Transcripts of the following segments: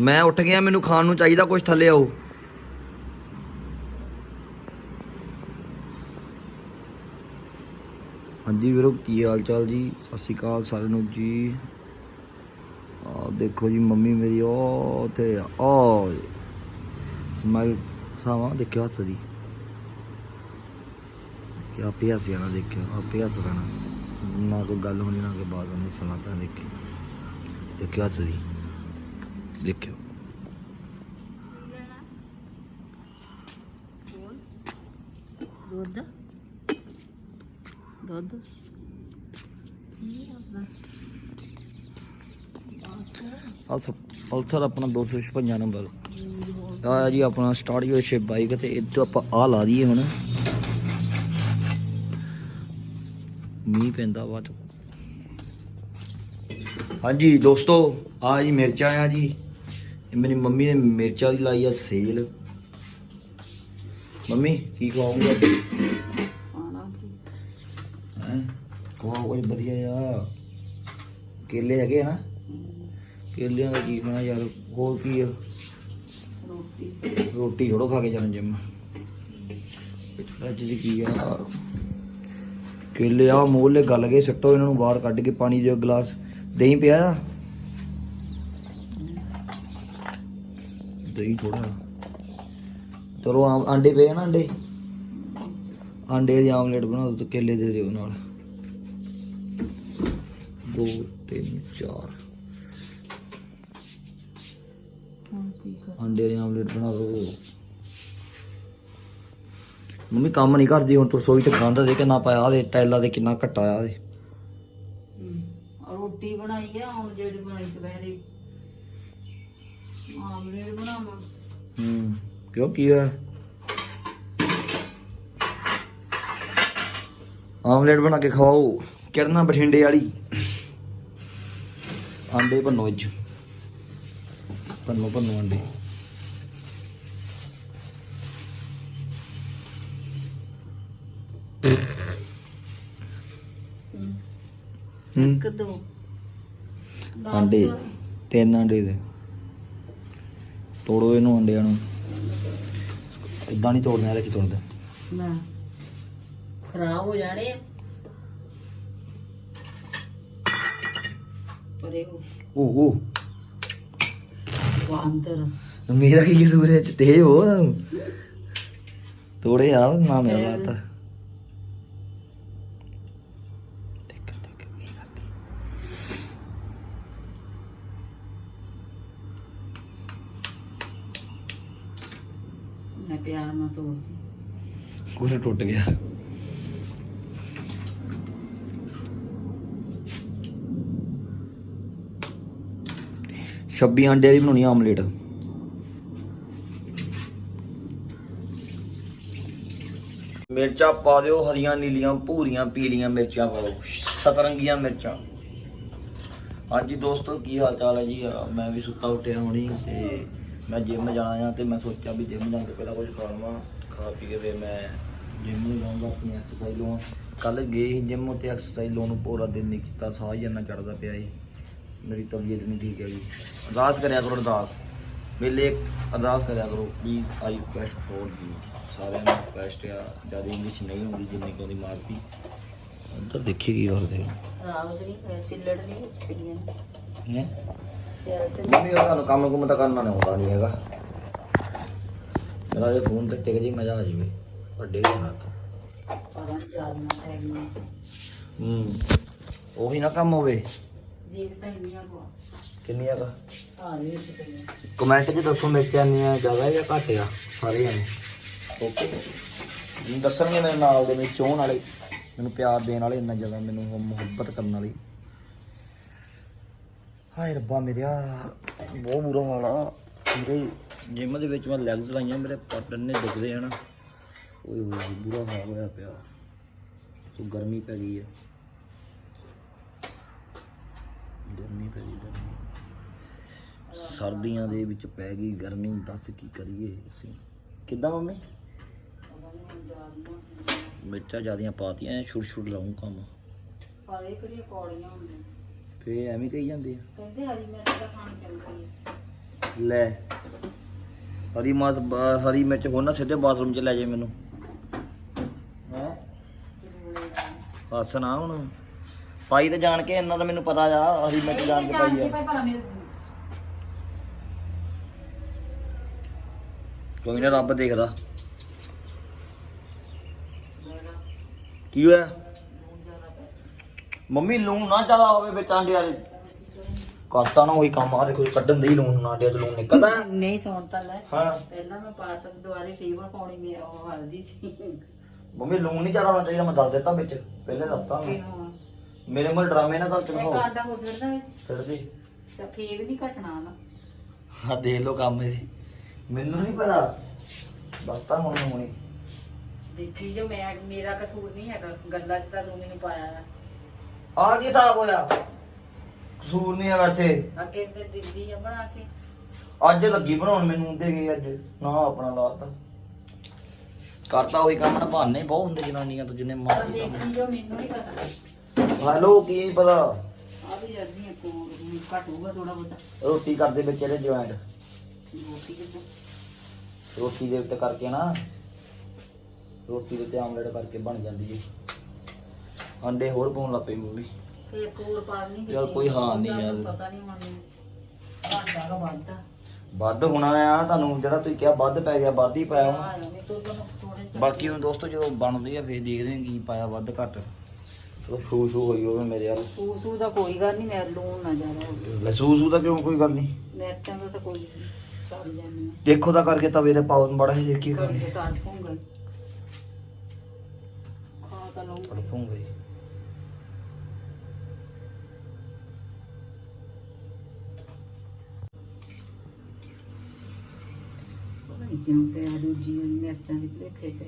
ਮੈਂ ਉੱਠ ਗਿਆ, ਮੈਨੂੰ ਖਾਣ ਨੂੰ ਚਾਹੀਦਾ ਕੁਝ ਥੱਲੇ ਆਓ। ਹਾਂਜੀ ਵੀਰੋ, ਕੀ ਹਾਲ ਚਾਲ ਜੀ? ਸਤਿ ਸ਼੍ਰੀ ਅਕਾਲ ਸਾਰਿਆਂ ਨੂੰ ਜੀ। ਆ ਦੇਖੋ ਜੀ, ਮੰਮੀ ਮੇਰੀ ਉਹ ਉੱਥੇ ਆ ਉਹ ਸਮਾਈਲ ਸਾਵਾ ਦੇਖਿਓ ਹੱਥ ਦੀ। ਕਿ ਆਪੇ ਹੱਸ ਜਾਣਾ, ਦੇਖਿਓ, ਆਪੇ ਹੱਸ ਰਹਿਣਾ ਨਾ ਕੋਈ ਗੱਲ ਹੋਣੀ, ਨਾ ਕੋਈ ਬਾਤ ਹੋਣੀ, ਸੁਣਾ ਪੈਣਾ ਦੇਖਿਓ ਦੇਖਿਓ ਹੱਥ ਦੀ। ਦੇਖਿਓ। ਦੁੱਧ। ਦੁੱਧ। ਅਲਸਰ ਆਪਣਾ 256 ਨੰਬਰ। ਆ ਜੀ ਆਪਣਾ ਸਟਾਡੀਓ ਸ਼ੇ ਬਾਈਕ ਤੇ ਇੱਥੇ ਆਪਾਂ ਆ ਲਾ ਦਈਏ ਹੁਣ। ਮੀਂਹ ਪੈਂਦਾ ਵਾ। ਹਾਂਜੀ ਦੋਸਤੋ ਆ ਜੀ ਮਿਰਚਾਂ ਆ ਜੀ। ਇਹ ਮੇਰੀ ਮੰਮੀ ਨੇ ਮਿਰਚਾਂ ਦੀ ਲਾਈ ਆ ਸੇਲ। ਮੰਮੀ ਕੀ ਕੀ? ਹੈ? ਖਵਾਓ ਕੁਝ ਵਧੀਆ ਆ ਕੇਲੇ ਹੈਗੇ ਆ ਨਾ? ਕੇਲਿਆਂ ਦਾ ਕੀ ਖਾਣਾ ਯਾਰ ਹੋਰ ਕੀ ਆ? ਰੋਟੀ। ਰੋਟੀ ਥੋੜੋ ਖਾ ਕੇ ਜਾਣਾ ਜਿੰਮ ਅੱਜ ਦੀ ਕੀ ਆ? ਕੇਲੇ ਆ ਮੋਲੇ ਗੱਲ ਗਏ ਸੱਟੋ ਇਹਨਾਂ ਨੂੰ ਬਾਹਰ ਕੱਢ ਕੇ ਪਾਣੀ ਦੇ ਗਲਾਸ। ਦਹੀਂ ਪਿਆ ਦਹੀਂ ਥੋੜਾ ਚਲੋ ਆ ਆਂਡੇ ਪਏ ਨਾ ਆਂਡੇ? ਆਂਡੇ ਦੀ ਆਮਲੇਟ ਬਣਾ ਦਿਓ ਤੇ ਕੇਲੇ ਦੇ ਦਿਓ ਨਾਲ। ਦੋ ਤਿੰਨ ਚਾਰ। ਹੁਣ ਕੀ ਕਰ? ਅੰਡੇ ਦੇ ਆਮਲੇਟ ਬਣਾ ਦੋ। ਮੰਮੀ ਕੰਮ ਨਹੀਂ ਕਰਦੀ ਹੁਣ ਤੂੰ ਰਸੋਈ ਤੇ ਗੰਦ ਦੇ ਕੇ ਨਾ ਪਾਇਆ ਉਹਦੇ ਟਾਈਲਾਂ ਦੇ ਕਿੰਨਾ ਘਟਾ ਆ ਉਹਦੇ ਹਮ, ਆਹ ਰੋਟੀ ਬਣਾਈ ਆ ਹੁਣ ਜਿਹੜੀ ਬਣਾਈ ਦੁਪਹਿਰੇ। ਆਮਲੇਟ ਬਣਾਵਾਂ ਹੂੰ ਕਿਉਂ ਕੀ ਹੋਇਆ ਆਮਲੇਟ ਬਣਾ ਕੇ ਖਵਾਓ ਕਿਰਨਾ ਬਠਿੰਡੇ ਵਾਲੀ ਆਂਡੇ ਭੰਨੋ ਅੱਜ ਭੰਨੋ ਭੰਨੋ ਆਂਡੇ ਹੂੰ ਇੱਕ ਦੋ ਦਸ। ਆਂਡੇ ਤਿੰਨ ਆਂਡੇ ਦੇ ਤੋੜੋ ਇਹਨੂੰ ਅੰਡਿਆਂ ਨੂੰ। ਇਦਾਂ ਨਹੀਂ ਤੋੜਨੇ ਵਾਲੇ ਕੀ ਤੋੜਦੇ ਨਾ। ਖਰਾਬ ਹੋ ਜਾਣੇ ਆ। ਪਰੇ ਉਹ ਉਹ। ਉਹ ਵਾਂਦਰ ਮੇਰਾ ਕੀ ਕਸੂਰ ਹੈ? ਤੇ ਹੋ। ਤੋੜੇ ਆ ਨਾ ਮੇਰਾ ਲਾਤਾ ਪਿਆਰ ਨਾਲ ਤੋੜਦੀ ਕੁਝ ਟੁੱਟ ਗਿਆ। ਛੱਬੀ ਆਂਡੇ ਦੀ ਬਣਾਉਣੀ ਆਮਲੇਟ। ਮਿਰਚਾਂ ਪਾ ਦਿਓ, ਹਰੀਆਂ, ਨੀਲੀਆਂ, ਭੂਰੀਆਂ, ਪੀਲੀਆਂ ਮਿਰਚਾਂ ਪਾਓ ਸਤਰੰਗੀਆਂ ਮਿਰਚਾਂ। ਹਾਂਜੀ ਦੋਸਤੋ, ਕੀ ਹਾਲ ਚਾਲ ਹੈ ਜੀ? ਮੈਂ ਵੀ ਸੁੱਤਾ ਉੱਠਿਆ ਹੁਣੀ ਤੇ ਮੈਂ ਜਿਮ ਜਾਣਾ ਆ ਤੇ ਮੈਂ ਸੋਚਿਆ ਵੀ ਜਿਮ ਜਾਣ ਤੋਂ ਪਹਿਲਾਂ ਕੁਝ ਖਾ ਲਵਾਂ ਖਾ ਪੀ ਕੇ ਫਿਰ ਮੈਂ ਜਿਮ ਨੂੰ ਜਾਊਂਗਾ ਆਪਣੀ ਐਕਸਰਸਾਈਜ਼ ਲਵਾਂ। ਕੱਲ ਗਏ ਸੀ ਜਿਮ ਤੇ ਐਕਸਰਸਾਈਜ਼ ਲਾਉਣ ਨੂੰ ਪੂਰਾ ਦਿਨ ਨਹੀਂ ਕੀਤਾ ਸਾਹ ਹੀ ਇੰਨਾ ਚੜਦਾ ਪਿਆ ਸੀ। ਮੇਰੀ ਤਬੀਅਤ ਨਹੀਂ ਠੀਕ ਹੈ ਜੀ ਅਰਦਾਸ ਕਰਿਆ ਕਰੋ ਅਰਦਾਸ। ਮੇਲੇ ਅਰਦਾਸ ਕਰਿਆ ਕਰੋ please I request for you ਸਾਰਿਆਂ ਨੂੰ ਰਿਕੁਐਸਟ ਆ ਜ਼ਿਆਦਾ ਇੰਗਲਿਸ਼ ਨਹੀਂ ਹੁੰਦੀ ਜਿੰਨੀ ਕਿ ਉਹਦੀ ਮਾਰਦੀ। ਉੱਧਰ ਦੇਖੀ ਕੀ ਕਰਦੇ ਨਹੀਂ ਹੋਇਆ ਸਿੱਲੜ ਨਹੀਂ ਪਈਆਂ ਹੈ? ਸਿਰ ਤੇ ਮੰਮੀ ਉਹ ਤੁਹਾਨੂੰ ਕੰਮ ਕੁਮ ਤਾਂ ਕਰਨਾ ਨਹੀਂ ਆਉਂਦਾ ਨਹੀਂ ਹੈਗਾ। ਮੇਰਾ ਇਹ ਫੋਨ ਤੇ ਟਿਕ ਜੀ ਮਜ਼ਾ ਆ ਜਾਵੇ ਵੱਡੇ ਦੇ ਨਾਲ ਪਤਾ ਨਹੀਂ ਜਾਲਣਾ ਪੈ ਗਈਆਂ। ਹੂੰ ਉਹੀ ਨਾ ਕੰਮ ਹੋਵੇ। ਜੀਰ ਤਾਂ ਇੰਨੀਆਂ ਕੋ ਕਿੰਨੀਆਂ ਕਾ? ਆ ਰਹੀ ਸੀ ਪਈਆਂ ਕਮੈਂਟ 'ਚ ਦੱਸੋ ਮੇਰੇ ਕਿੰਨੀਆਂ ਜ਼ਿਆਦਾ ਜਾਂ ਘੱਟ ਆ ਸਾਰੇ ਜਣੇ ਓਕੇ। ਮੈਨੂੰ ਦੱਸਣਗੇ ਮੇਰੇ ਨਾਲ ਦੇ ਵਿੱਚ ਚਾਹਣ ਵਾਲੇ। ਮੈਨੂੰ ਪਿਆਰ ਦੇਣ ਵਾਲੇ ਇੰਨਾ ਜ਼ਿਆਦਾ ਮੈਨੂੰ ਮੁਹੱਬਤ ਕਰਨ ਵਾਲੇ। ਹਾਏ ਰੱਬਾ ਮੇਰਿਆ, ਬਹੁਤ ਬੁਰਾ ਹਾਲ ਆ। ਮੇਰੇ ਜਿਮ ਦੇ ਵਿੱਚ ਮੈਂ ਲੈਗਸ ਲਾਈਆਂ, ਮੇਰੇ ਪੱਟ ਨੇ ਦਿਖਦੇ ਹਨ ਓਏ ਹੋਏ, ਬੁਰਾ ਹਾਲ ਹੋਇਆ ਪਿਆ। ਤੂੰ ਗਰਮੀ ਪੈ ਗਈ ਹੈ ਗਰਮੀ ਪੈ ਗਈ, ਗਰਮੀ। ਸਰਦੀਆਂ ਦੇ ਵਿੱਚ ਪੈ ਗਈ ਗਰਮੀ, ਦੱਸ ਕੀ ਕਰੀਏ ਅਸੀਂ। ਕਿੱਦਾਂ ਮੰਮੀ? ਮਿਰਚਾਂ ਜਿਆਦੀਆਂ ਪਾਤੀਆਂ ਛੁੱਟ ਛੁੱਟ ਲਾਉਂ ਕੰਮ। ਪਰ ਇਹ ਕਿਹੜੀਆਂ ਕੌੜੀਆਂ ਹੁੰਦੀਆਂ? ਫੇ ਐਵੇਂ ਕਹੀ ਜਾਂਦੇ ਆ। ਕਹਿੰਦੇ ਹਰੀ ਮਿਰਚ ਦਾ ਖਾਣ ਚੰਗੀ ਹੈ ਲੈ ਹਰੀ ਮਾਸ ਬ- ਹਰੀ ਮਿਰਚ ਹੋਰ ਨਾ ਸਿੱਧੇ ਬਾਥਰੂਮ ਚ ਲੈ ਜਾਏ ਮੈਨੂੰ। ਹੈ? ਹੱਸ ਨਾ ਹੁਣ। ਪਾਈ ਤਾਂ ਜਾਣ ਕੇ ਇੰਨਾ ਤਾਂ ਮੈਨੂੰ ਪਤਾ ਆ ਹਰੀ ਮਿਰਚ ਜਾਣ ਕੇ ਪਾਈ ਆ। ਭਲਾ ਮੇਰੇ ਕੋਈ ਨਾ ਰੱਬ ਦੇਖਦਾ। ਕੀ ਹੋਇਆ? ਮੰਮੀ ਲੂਣ ਨਾ ਜ਼ਿਆਦਾ ਹੋਵੇ ਵਿੱਚ ਆਂਡੇ ਵਾਲੇ ਕਰਤਾ ਨਾ ਉਹੀ ਕੰਮ ਆ ਦੇਖੋ ਕੱਢਣ ਦੇ ਹੀ ਲੂਣ ਨਾ ਆਂਡੇ ਤੋਂ ਲੂਣ ਨਿਕਲਦਾ। ਹੈ। ਨਹੀਂ ਸੁਣ ਤਾਂ ਲੈ। ਹਾਂ। ਪਹਿਲਾਂ ਮੈਂ ਪਾਤ ਦੁਆਰੇ ਟੇਬਲ ਪਾਉਣੀ ਮੇ ਉਹ ਹਲਦੀ ਸੀ। ਮੰਮੀ ਲੂਣ ਨਹੀਂ ਜ਼ਿਆਦਾ ਹੋਣਾ ਚਾਹੀਦਾ ਮੈਂ ਦੱਸ ਦਿੱਤਾ ਵਿੱਚ ਪਹਿਲੇ ਦੱਸਤਾ ਮੈਂ। ਕਿਉਂ ਮੇਰੇ ਮਲ ਡਰਾਮੇ ਨਾ ਕਰ ਇਹ ਚਲੋ ਕਾਂਡਾ ਹੋ ਸਕਦਾ ਵਿੱਚ ਫਿਰ ਦੀ ਤਾਂ ਫੇਰ ਵੀ ਨਹੀਂ ਘਟਣਾ ਨਾ। ਆ ਦੇਖ ਲੋ ਕੰਮ ਇਹਦੇ ਮੈਨੂੰ ਨਹੀਂ ਪਤਾ। ਦੱਸਤਾ ਹੁਣ ਹੁਣੀ। ਦੇਖੀ ਜੋ ਮੈਂ ਮੇਰਾ ਕਸੂਰ ਨਹੀਂ ਹੈਗਾ। ਗੱਲਾਂ 'ਚ ਤਾਂ ਤੂੰ ਮੈਨੂੰ ਪਾਇਆ ਆ। ਆ ਕੀ ਹਿਸਾਬ ਹੋਇਆ? ਕਸੂਰ ਨਹੀਂ ਹੈਗਾ ਇੱਥੇ। ਅੱਗੇ ਤੇ ਦਿੱਲੀ ਆ ਬਣਾ ਕੇ। ਅੱਜ ਲੱਗੀ ਬਣਾਉਣ ਮੈਨੂੰ ਦੇ ਗਏ ਅੱਜ। ਨਾ ਆਪਣਾ ਲਾਤਾ। ਕਰਤਾ ਉਹੀ ਕੰਮ ਨਾ ਬਹਾਨੇ ਬਹੁਤ ਹੁੰਦੇ ਜਨਾਨੀਆਂ ਤੋਂ ਜਿੰਨੇ ਪਰ ਕੰਮ ਦੇਖੀ ਜੋ ਮੈਨੂੰ ਨਹੀਂ ਪਤਾ। ਹੈਲੋ ਕੀ ਪਤਾ? ਆ ਵੀ ਜਰਦੀ ਕੋ ਘਟੂਗਾ ਥੋੜਾ ਬਹੁਤਾ। ਰੋਟੀ ਕਰਦੇ ਵਿੱਚ ਇਹਦੇ ਜੁਆਇੰਟ। ਰੋਟੀ ਕਿੱਦਾਂ ਰੋਟੀ ਦੇ ਉੱਤੇ ਕਰਕੇ ਨਾ ਰੋਟੀ ਦੇ ਉੱਤੇ ਆਮਲੇਟ ਕਰਕੇ ਬਣ ਜਾਂਦੀ ਹੈ ਅੰਡੇ ਹੋਰ ਪਾਉਣ ਲੱਗ ਪਈ ਮੰਮੀ। ਫੇਰ ਕੋਰ ਪਾਣੀ ਯਾਰ ਕੋਈ ਹਾਲ ਨਹੀਂ ਯਾਰ। ਪਤਾ ਨਹੀਂ ਦਾ ਬੰਦਾ ਵੱਧ। ਹੋਣਾ ਆ ਤੁਹਾਨੂੰ ਜਿਹੜਾ ਤੁਸੀਂ ਕਿਹਾ ਵੱਧ ਪੈ ਗਿਆ ਵੱਧ ਹੀ ਪਾਇਆ ਹੋਣਾ। ਆ ਮੈਂ ਤੋਂ ਤੁਹਾਨੂੰ ਥੋੜੇ ਜਿਹੇ- ਬਾਕੀ ਹੁਣ ਦੋਸਤੋ ਜਦੋਂ ਬਣਦੀ ਆ ਫੇਰ ਦੇਖਦੇ ਹਾਂ ਕੀ ਪਾਇਆ ਵੱਧ ਘੱਟ। ਚਲੋ ਸ਼ੂ ਸ਼ੂ ਹੋਈ ਹੋਵੇ ਮੇਰੇ ਯਾਰ ਸੂ ਸੂ ਦਾ ਕੋਈ ਗੱਲ ਨਹੀਂ ਮੈਂ ਲੂਣ ਨਾ ਜ਼ਿਆਦਾ ਹੋਵੇ ਲੈ ਸੂ ਸੂ ਦਾ ਕਿਉਂ ਕੋਈ ਗੱਲ ਨਹੀਂ ਮਿਰਚਾਂ ਦਾ ਤਾਂ ਕੋਈ ਚੱਲ ਜਾਂਦੀ ਦੇਖੋ ਤਾਂ ਕਰਕੇ ਤਵੇ ਤੇ ਪਾਉ ਬੜਾ ਹੀ ਦੇਖੀ ਕਰ ਖਾਣੇ ਕੇ ਕਰ ਪੂੰਗਾ ਖਾ ਤਾਂ ਲਊਂ ਪੜਪੂੰਗੇ ਕਿਉਂ ਪਿਆ ਦੂਜੀ ਮਿਰਚਾਂ ਦੀ ਭਲੇਖੇ ਪੈ।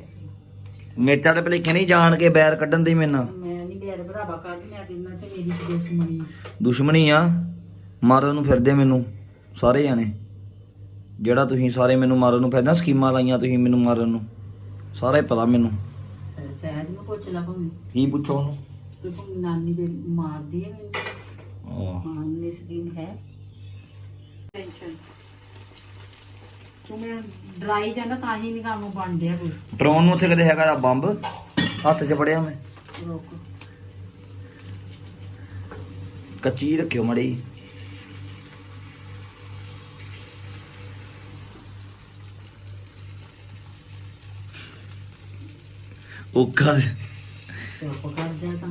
ਮੇਟਾ ਨਹੀਂ ਜਾਣ ਕੇ ਬੈਰ ਕੱਢਣ ਦੀ ਮੈਨਾਂ ਮੈਂ ਨਹੀਂ ਬੈਰ ਭਰਾਵਾ ਕੱਢ ਮੈਂ ਤੇ ਇਹਨਾਂ ਤੇ ਮੇਰੀ ਦੁਸ਼ਮਣੀ ਦੁਸ਼ਮਣੀ ਆ? ਮਾਰਨ ਨੂੰ ਫਿਰਦੇ ਮੈਨੂੰ ਸਾਰੇ ਜਾਣੇ। ਜਿਹੜਾ ਤੁਸੀਂ ਸਾਰੇ ਮੈਨੂੰ ਮਾਰਨ ਨੂੰ ਫਿਰਦੇ ਸਕੀਮਾਂ ਲਾਈਆਂ ਤੁਸੀਂ ਮੈਨੂੰ ਮਾਰਨ ਨੂੰ। ਸਾਰਾ ਪਤਾ ਮੈਨੂੰ। ਸਹਿਜ ਨੂੰ ਪੁੱਛ ਲਾ ਭਾਵੇਂ। ਕੀ ਪੁੱਛੋ ਉਹਨੂੰ? ਤੂੰ ਭਾਵੇਂ ਨਾਨੀ ਦੇ ਮਾਰਦੀ ਹੈ ਮੈਨੂੰ। ਆਹ, ਹਾਂ ਨੇ ਸਕੀਮ ਹੈ। ਟੈਨਸ਼ਨ ਤੂੰ ਮੈਨੂੰ ਡਰਾਈ ਜਾਂਦਾ ਤਾਂ ਹੀ ਨਹੀਂ ਕੰਮ ਬਣਦਿਆ ਕੋਈ। ਡਰੋਨ ਨੂੰ ਉੱਥੇ ਕਦੇ ਹੈਗਾ ਬੰਬ? ਹੱਥ 'ਚ ਫੜਿਆ ਮੈਂ ਰੋਕ। ਕੱਚੀ ਰੱਖਿਓ ਮੜੀ ਉਹ ਕਰ ਚੁੱਪ ਕਰ ਜਾ ਤਾਂ।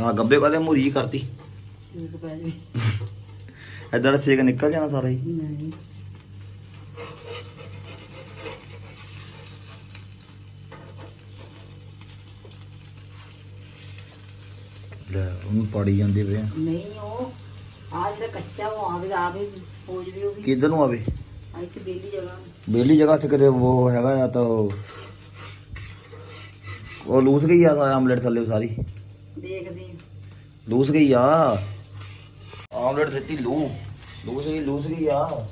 ਆ ਗੱਬੇ ਵਾਲੇ ਮੂਰੀ ਕਰਤੀ। ਠੀਕ ਪੈ ਜੀ ਏਦਾਂ ਦਾ ਸੇਕ ਨਿਕਲ ਜਾਣਾ ਸਾਰਾ ਹੀ। ਨਹੀਂ। ਲੈ ਉਹਨੂੰ ਪਾੜੀ ਜਾਂਦੇ ਪਏ ਆ। ਨਹੀਂ ਉਹ ਆ ਜਿਹੜਾ ਕੱਚਾ ਉਹ ਆਵੇ ਆਵੇ ਹੋ ਜਵੇ ਉਹ ਵੀ। ਕਿੱਧਰ ਨੂੰ ਆਵੇ? ਆ ਇੱਕ ਬੇਲੀ ਜਗ੍ਹਾ। ਬੇਲੀ ਜਗ੍ਹਾ ਤੇ ਕਿਤੇ ਉਹ ਹੈਗਾ ਆ ਤਾਂ ਉਹ ਉਹ ਲੂਸ ਗਈ ਆ ਆਮਲੇਟ ਥੱਲੇ ਸਾਰੀ। ਦੇਖਦੇ। ਲੂਸ ਗਈ ਆ। ਆਮਲੇਟ ਦਿੱਤੀ ਲੂ। ਲੂਸ ਗਈ ਲੂਸ ਗਈ ਆ।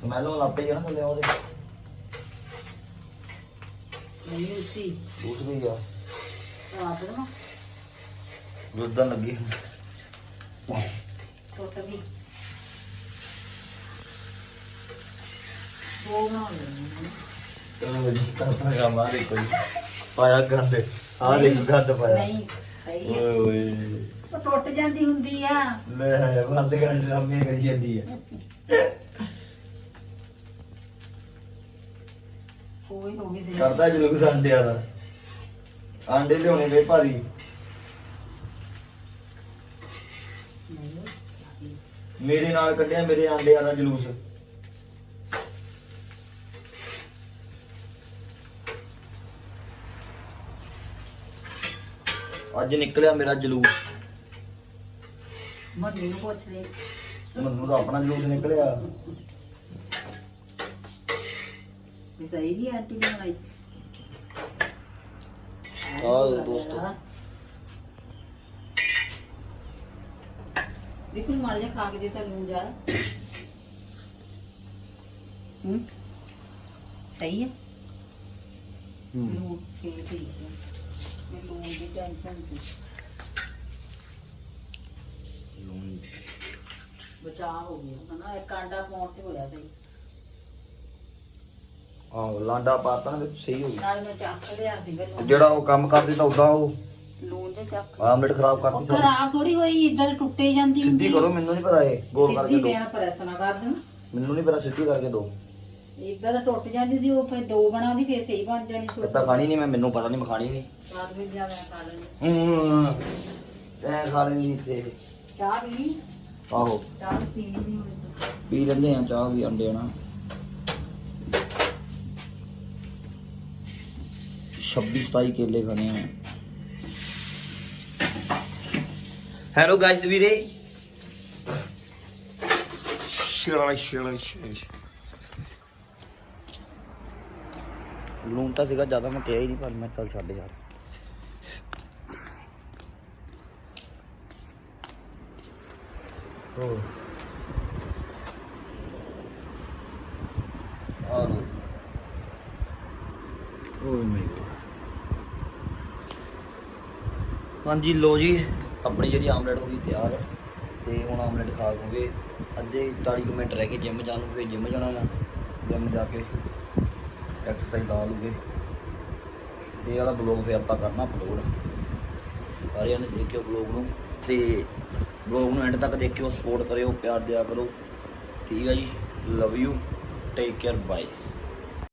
ਸਮੈਲ ਨੂੰ ਲੱਪੇ ਜਾਣਾ ਥੱਲੇ ਉਹਦੇ। ਨਹੀਂ ਉਸੀ ਲੂਸ ਗਈ ਆ। ਆਪ ਨਾ। ਦੁੱਧਾਂ ਲੱਗੀ। ਟੁੱਟ ਗਈ ਉਹ ਨਾ ਤੈਨੂੰ ਵੀ ਕਰਦਾ ਗਾ ਮਾਰੇ ਕੋਈ ਪਾਇਆ ਗੰਦ। ਆ ਦੇਖ ਗੰਦ ਪਾਇਆ। ਨਹੀਂ। ਸਹੀ ਹੈ ਓਏ। ਓਏ ਉਹ ਟੁੱਟ ਜਾਂਦੀ ਹੁੰਦੀ ਆ। ਲੈ ਬੰਦ ਕਰ ਡਰਾਮੇ ਕਰੀ ਜਾਂਦੀ ਆ। ਕੋਈ ਹੋ ਗਈ ਸੀ ਕਰਦਾ ਜਲੂਸ ਅੰਡਿਆਂ ਦਾ ਆਂਡੇ ਲਿਆਉਣੇ ਵੇ ਭਾਰੀ ਮੇਰੇ ਨਾਲ ਕੱਢਿਆ ਮੇਰੇ ਆਂਡਿਆਂ ਦਾ ਜਲੂਸ। ਅੱਜ ਨਿਕਲਿਆ ਮੇਰਾ ਜਲੂਸ। ਮੰਮੀ ਨੂੰ ਪੁੱਛ ਲੈ ਮੈਨੂੰ ਤਾਂ ਆਪਣਾ ਜਲੂਸ ਨਿਕਲਿਆ। ਵੀ ਸਹੀ ਨਹੀਂ ਆਂਟੀ ਨੇ ਬਣਾਈ। ਆਹ ਦੋਸਤੋ। ਦੇਖੋ ਮਾਰ ਜਾ ਖਾ ਕੇ ਦੇ ਤਾਂ ਲੂਣ ਜਾ ਹੂੰ? ਸਹੀ ਹੈ ਹੂੰ। ਲੂਣ ਫੇਰ ਠੀਕ ਹੈ ਮੈਂ ਲੂਣ ਦੀ ਟੈਨਸ਼ਨ ਸੀ ਲੂਣ ਬਚਾਅ ਹੋ ਗਿਆ ਹਨਾ ਇੱਕ ਆਂਡਾ ਪਾਉਣ ਤੇ ਹੋਇਆ ਸੀ ਆਹ ਲਾਂਡਾ ਪਾਤਾ ਵਿੱਚ ਸਹੀ ਹੋ ਗਿਆ ਨਾਲ ਮੈਂ ਚੱਕ ਲਿਆ ਸੀਗਾ ਲੂਣ। ਜਿਹੜਾ ਉਹ ਕੰਮ ਕਰਦੀ ਤਾਂ ਉਦਾਂ ਉਹ ਲੂਣ ਤੇ ਚੱਕ। ਆਮਲੇਟ ਖਰਾਬ ਉਹ ਸਾਰੀ। ਖਰਾਬ ਥੋੜੀ ਹੋਈ ਇਦਾਂ ਟੁੱਟੇ ਜਾਂਦੀ ਸਿੱਧੀ ਕਰੋ ਮੈਨੂੰ ਨਹੀਂ ਪਤਾ ਇਹ ਗੋਲ ਕਰਕੇ ਸਿੱਧੀ ਦੋ। ਮੈਂ ਪ੍ਰੈਸ ਨਾ ਕਰ ਦੇਣਾ ਮੈਨੂੰ ਨਹੀਂ ਪਤਾ ਸਿੱਧੀ ਕਰਕੇ ਦੋ। ਇਦਾਂ ਤਾਂ ਟੁੱਟ ਜਾਂਦੀ ਸੀ ਉਹ ਫਿਰ ਡੋ ਬਣਾਉਂਦੀ ਫੇਰ ਸਹੀ ਬਣ ਜਾਣੀ ਸੋ ਇੱਦਾਂ ਖਾਣੀ ਨਹੀਂ ਮੈਂ ਮੈਨੂੰ ਪਤਾ ਨਹੀਂ ਮੈਂ ਖਾਣੀ ਨਹੀਂ। ਬਾਅਦ ਵਿੱਚ ਜਾ ਮੈਂ ਖਾ ਲੈਣੀ ਹੂੰ ਐ ਖਾ ਲੈਂਦੀ ਤੇ ਚਾਹ ਵੀ ਆਹੋ। ਚਾਹ ਪੀਣੀ ਨਹੀਂ ਹੋਣੀ ਪੀ ਲੈਂਦੇ ਆ ਚਾਹ ਵੀ ਅੰਡੇ ਨਾ 26 27 ਕੇਲੇ ਖਾਣੇ ਆ। ਹੈਲੋ ਗਾਇਸ ਵੀਰੇ। ਸ਼ਿਰਾ ਸ਼ਿਰਾ ਸ਼ਿਰਾ ਲੂਣ ਤਾਂ ਸੀਗਾ ਜ਼ਿਆਦਾ ਮੈਂ ਕਿਹਾ ਹੀ ਨਹੀਂ ਪਰ ਮੈਂ ਚੱਲ ਛੱਡ ਯਾਰ। ਹੋਰ? ਆ ਲੋ ਓਏ ਮਾਈ ਗੋਡ ਹਾਂਜੀ ਲੋ ਜੀ ਆਪਣੀ ਜਿਹੜੀ ਆਮਲੇਟ ਹੋ ਗਈ ਤਿਆਰ ਤੇ ਹੁਣ ਆਮਲੇਟ ਖਾ ਲਵਾਂਗੇ। ਅੱਧੇ 40 ਕੁ ਮਿੰਟ ਰਹਿ ਗਏ ਜਿਮ ਜਾਣ ਨੂੰ ਫਿਰ ਜਿਮ ਜਾਣਾ ਵਾ। ਜਿਮ ਜਾ ਕੇ ਐਕਸਰਸਾਈਜ਼ ਲਾ ਲੂਗੇ। ਇਹ ਵਾਲਾ ਬਲੌਗ ਫਿਰ ਆਪਾਂ ਕਰਨਾ ਅਪਲੋਡ ਸਾਰਿਆਂ ਨੇ ਦੇਖਿਓ ਬਲੌਗ ਨੂੰ। ਤੇ ਬਲੌਗ ਨੂੰ ਐਂਡ ਤੱਕ ਦੇਖਿਓ ਸਪੋਰਟ ਕਰਿਓ, ਪਿਆਰ ਦਿਆ ਕਰੋ। ਠੀਕ ਹੈ ਜੀ। Love you take care bye